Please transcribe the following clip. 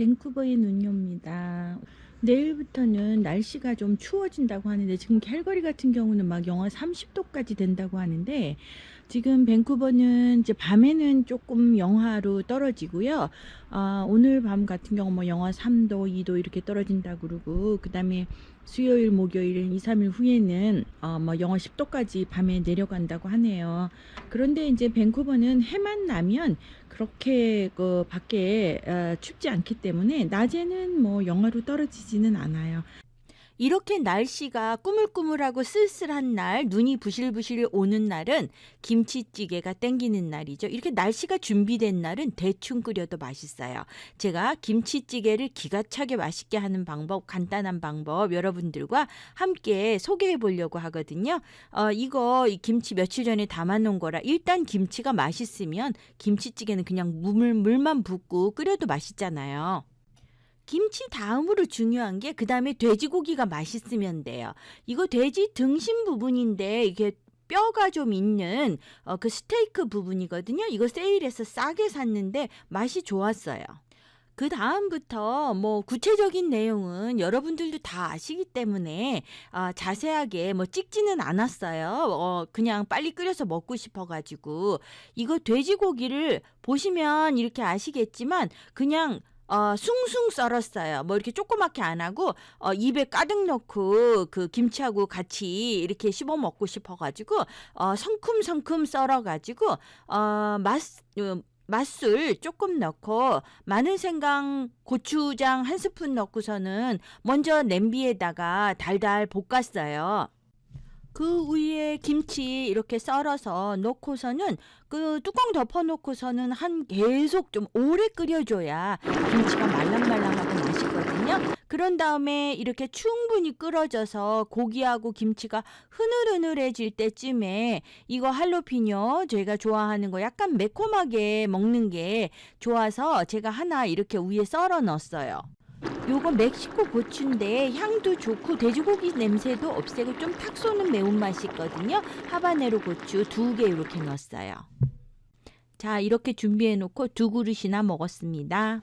밴쿠버의 눈요입니다. 내일부터는 날씨가 좀 추워진다고 하는데 지금 캘거리 같은 경우는 막 영하 30도까지 된다고 하는데 지금 밴쿠버는 이제 밤에는 조금 영하로 떨어지고요. 아, 오늘 밤 같은 경우 뭐 영하 3도, 2도 이렇게 떨어진다고 그러고 그다음에 수요일, 목요일 2, 3일 후에는 어, 뭐 영하 10도까지 밤에 내려간다고 하네요. 그런데 이제 밴쿠버는 해만 나면 그렇게 그 밖에 어, 춥지 않기 때문에 낮에는 뭐 영하로 떨어지지 는 않아요. 이렇게 날씨가 꾸물꾸물하고 쓸쓸한 날, 눈이 부실부실 오는 날은 김치찌개가 땡기는 날이죠. 이렇게 날씨가 준비된 날은 대충 끓여도 맛있어요. 제가 김치찌개를 기가 차게 맛있게 하는 방법, 간단한 방법 여러분들과 함께 소개해 보려고 하거든요. 어, 이거 이 김치 며칠 전에 담아 놓은 거라 일단 김치가 맛있으면 김치찌개는 그냥 물, 물만 붓고 끓여도 맛있잖아요. 김치 다음으로 중요한 게 그 다음에 돼지고기가 맛있으면 돼요. 이거 돼지 등심 부분인데 이게 뼈가 좀 있는 어, 그 스테이크 부분이거든요. 이거 세일해서 싸게 샀는데 맛이 좋았어요. 그 다음부터 뭐 구체적인 내용은 여러분들도 다 아시기 때문에 아, 자세하게 뭐 찍지는 않았어요. 어, 그냥 빨리 끓여서 먹고 싶어가지고 이거 돼지고기를 보시면 이렇게 아시겠지만 그냥 어, 숭숭 썰었어요. 뭐 이렇게 조그맣게 안 하고 어, 입에 가득 넣고 그 김치하고 같이 이렇게 씹어 먹고 싶어가지고 어, 성큼성큼 썰어가지고 어, 맛 어, 맛술 조금 넣고 마늘 생강 고추장 한 스푼 넣고서는 먼저 냄비에다가 달달 볶았어요. 그 위에 김치 이렇게 썰어서 넣고서는 그 뚜껑 덮어 놓고서는 한 계속 좀 오래 끓여줘야 김치가 말랑말랑하고 맛있거든요. 그런 다음에 이렇게 충분히 끓어져서 고기하고 김치가 흐늘흐늘해질 때쯤에 이거 할로피뇨 제가 좋아하는 거 약간 매콤하게 먹는 게 좋아서 제가 하나 이렇게 위에 썰어 넣었어요. 요거 멕시코 고추인데 향도 좋고 돼지고기 냄새도 없애고 좀 탁 쏘는 매운맛이 있거든요. 하바네로 고추 두 개 이렇게 넣었어요. 자, 이렇게 준비해 놓고 두 그릇이나 먹었습니다.